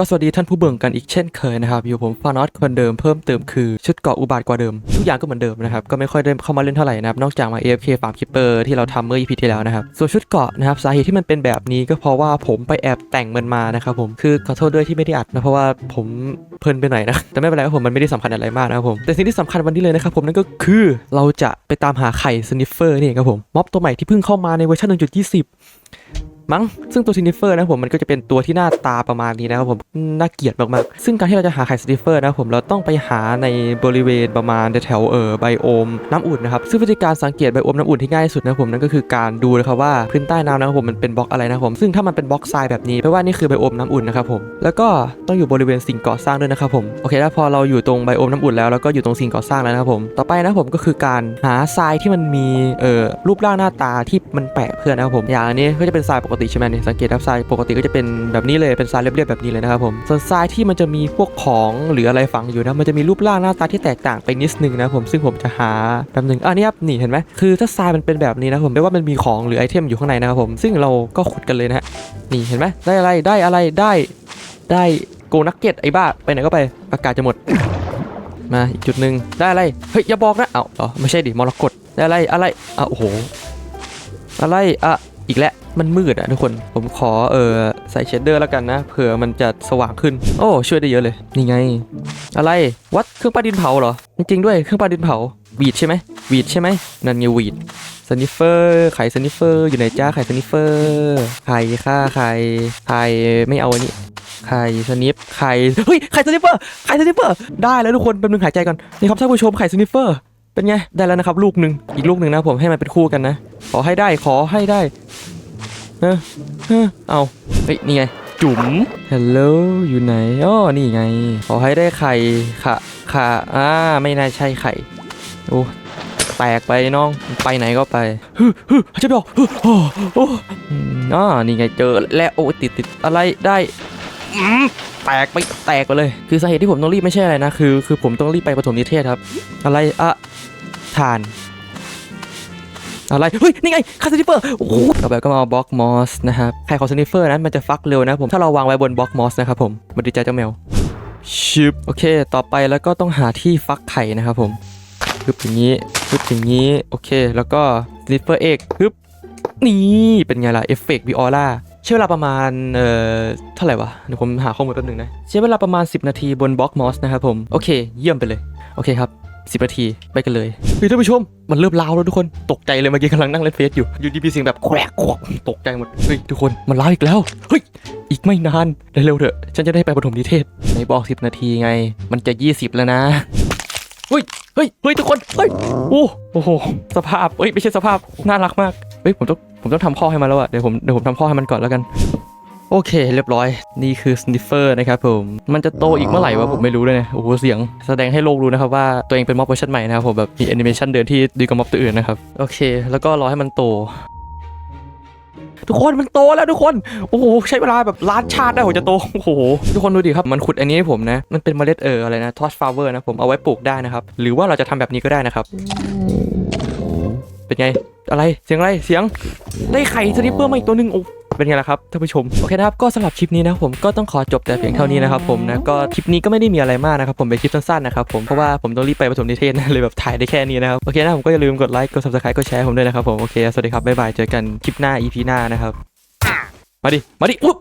ก็สวัสดีท่านผู้เบิ่งกันอีกเช่นเคยนะครับ อยู่ผมฟานอสคนเดิมเพิ่มเติมคือชุดเกาะอุบาทกว่าเดิม ทุกอย่างก็เหมือนเดิมนะครับ ก็ไม่ค่อยได้เข้ามาเล่นเท่าไหร่นะครับ นอกจากมา AFK ฟาร์มคิปเปอร์ที่เราทำเมื่อ EP ที่แล้วนะครับ ส่วนชุดเกาะนะครับสาเหตุที่มันเป็นแบบนี้ก็เพราะว่าผมไปแอบแต่งมันมานะครับผมคือขอโทษด้วยที่ไม่ได้อัดนะเพราะว่าผมเพลินไปหน่อยนะแต่ไม่เป็นไรครับผมมันไม่ได้สำคัญอะไรมากนะครับผมแต่สิ่งที่สำคัญวันนี้เลยนะครับผมนั่นก็คือเราจะไปตามหาไข่สนิฟเฟอร์นี่ครับผมม็อบตัวใหม่ที่เพิ่งเข้ามาในเวอร์ชัน1.20 มั้ง ซึ่งตัวซินิเฟอร์นะผมมันก็จะเป็นตัวที่หน้าตาประมาณนี้นะครับผมน่าเกลียดมากๆ ซึ่งการที่เราจะหาไข่ซินิเฟอร์นะผมเราต้องไปหาในบริเวณประมาณแถวเออไบโอมน้ำอุ่นนะครับซึ่งวิธีการสังเกตไบโอมน้ำอุ่นที่ง่ายที่สุดนะผมนั่นก็คือการดูนะครับว่าพื้นใต้น้ำนะครับผมมันเป็นบล็อกอะไรนะครับผมซึ่งถ้ามันเป็นบล็อกทรายแบบนี้แปลว่านี่คือไบโอมน้ำอุ่นนะครับผมแล้วก็ต้องอยู่บริเวณสิ่งก่อสร้างด้วยนะครับผมโอเคแล้วพอเราอยู่ตรงไบโอมน้ำอุ่นแล้วแล้วก็อยู่ตรงสิ่งก่อสร้างแล้วนะครับผมต่อไปนะผมก็คือการหาทรายที่มันมีเอ่อรูปร่างหน้าตาที่มันแปลกเพื่อนนะครับผมอย่างนี้ก็จะเป็นทรายปกติใช่ไหมเนี่ยสังเกตครับทรายปกติก็จะเป็นแบบนี้เลยเป็นทรายเรียบๆแบบนี้เลยนะครับผมส่วนทรายที่มันจะมีพวกของหรืออะไรฝังอยู่นะมันจะมีรูปร่างหน้าตาที่แตกต่างไปนิดนึงนะผมซึ่งผมจะหาแบบหนึ่งอันนี้ครับนี่เห็นไหมคือถ้าทรายมันเป็นแบบนี้นะผมแปลว่ามันมีของหรือไอเทมอยู่ข้างในนะครับผมซึ่งเราก็ขุดกันเลยนะฮะนี่เห็นไหมได้อะไรได้อะไรได้ได้โกนักเก็ตไอ้บ้าไปไหนก็ไปอากาศจะหมด มาอีกจุดหนึ่งได้อะไรเฮ้ยอย่าบอกนะเอ้าอ๋อไม่ใช่ดิมรกตได้อะไรอะไรอะโอ้โหอะไรอะอีกแล้ว มันมืดอะทุกคน ผมขอเออใส่เชดเดอร์แล้วกันนะ เผื่อมันจะสว่างขึ้น โอ้ช่วยได้เยอะเลย นี่ไง อะไร วัดเครื่องปลาดินเผาเหรอ จริงๆด้วยเครื่องปลาดินเผาวีดใช่ไหมวีดใช่ไหมนั่นไงวีดสนิฟเฟอร์ไข่สนิฟเฟอร์อยู่ไหนจ้าไข่สนิฟเฟอร์ไข่ค่าไข่ไข่ไม่เอาอันนี้ไข่สนิฟไข่เฮ้ยไข่สนิฟเฟอร์ไข่สนิฟเฟอร์ได้แล้วทุกคนแป๊บนึงหายใจก่อนนี่ครับท่านผู้ชมไข่สนิฟเฟอร์เป็นไงได้แล้วนะครับลูกหนึ่งอีกลูกหนึ่งนะผมให้มันเป็นคู่กันนะ ขอให้ได้ขอให้ได้ เออเออเอาเฮ้ยนี่ไง จุ๋มฮัลโหลอยู่ไหนอ๋อนี่ไง ขอให้ได้ไข่ค่ะค่ะอ่าไม่น่าใช่ไข่โอ้แตกไปน้องไปไหนก็ไปฮึฮึจะไปออกฮึโอ้โอ้อืมอ๋อนี่ไงเจอแล้วโอ้ติดติดอะไรได้อืมแตกไปแตกไปเลย คือสาเหตุที่ผมต้องรีบไม่ใช่อะไรนะคือ คือผมต้องรีบไปปฐมนิเทศครับ อะไรอะทาน อะไร เฮ้ย นี่ไงคาสติเฟอร์ โอ้โหต่อไปก็มาบล็อกมอสนะครับไข่ของสนิเฟอร์นั้นมันจะฟักเร็วนะผม ถ้าเราวางไว้บนบล็อกมอสนะครับผมมันดีใจเจ้าแมว ชิบ โอเค ต่อไปแล้วก็ต้องหาที่ฟักไข่นะครับผมฮึบอย่างนี้ฮึบอย่างนี้ โอเค แล้วก็สนิเฟอร์เอกฮึบ นี่เป็นไงล่ะ เอฟเฟกต์วิออร่าใช้เวลาประมาณ เอ่อ เท่าไหร่วะ เดี๋ยวผมหาข้อมูลแป๊บนึงนะ ใช้เวลาประมาณ 10 นาทีบนบล็อกมอสนะครับผม โอเค เยี่ยมไปเลย โอเคครับ 10นาทีไปกันเลยเฮ้ยท่านผู้ชมมันเริ่มลาวแล้วทุกคนตกใจเลยเมื่อกี้กำลังนั่งเล่นเฟซอยู่อยู่ดีมีเสียงแบบแควกควกตกใจหมดเฮ้ยทุกคนมันลาวอีกแล้วเฮ้ยอีกไม่นานเร็วๆเถอะฉันจะได้ไปปฐมนิเทศในบอก 10 นาทีไง มันจะ 20 แล้วนะเฮ้ยเฮ้ยเฮ้ยทุกคนเฮ้ยโอ้โอ้โหสภาพเฮ้ยไม่ใช่สภาพน่ารักมากเฮ้ยผมต้องผมต้องทำข้อให้มันแล้วอะเดี๋ยวผมเดี๋ยวผมทำข้อให้มันก่อนแล้วกัน โอเคเรียบร้อยนี่คือสนิฟเฟอร์นะครับผมมันจะโตอีกเมื่อไหร่วะผมไม่รู้เลยนะโอ้โหเสียงแสดงให้โลกรู้นะครับว่าตัวเองเป็นม็อบเวอร์ชันใหม่นะครับผมแบบมีแอนิเมชันเดินที่ดีกว่าม็อบตัวอื่นนะครับโอเค แล้วก็รอให้มันโต ทุกคนมันโตแล้วทุกคนโอ้โหใช้เวลาแบบล้านชาติได้ผมจะโตโอ้โหทุกคนดูดิครับมันขุดอันนี้ให้ผมนะ มันเป็นเมล็ดเอออะไรนะทอสฟลาเวอร์นะผมเอาไว้ปลูกได้นะครับหรือว่าเราจะทำแบบนี้ก็ได้นะครับเป็นไงอะไรเสียงอะไรเสียงได้ไข่สนิปเปอร์มาอีกตัวหนึ่งโอ้ เป็นไงล่ะครับท่านผู้ชมโอเคนะครับก็สำหรับคลิปนี้นะครับผมก็ต้องขอจบแต่เพียงเท่านี้นะครับผมนะก็คลิปนี้ก็ไม่ได้มีอะไรมากนะครับผมเป็นคลิปสั้นๆนะครับผมเพราะว่าผมต้องรีบไปประถมนิเทศนะเลยแบบถ่ายได้แค่นี้นะครับโอเคนะผมก็อย่าลืมกดไลค์กด subscribe กดแชร์ผมด้วยนะครับผมโอเคสวัสดีครับบ๊ายบายเจอกันคลิปหน้า EP หน้านะครับมาดิมาดิอุ๊บ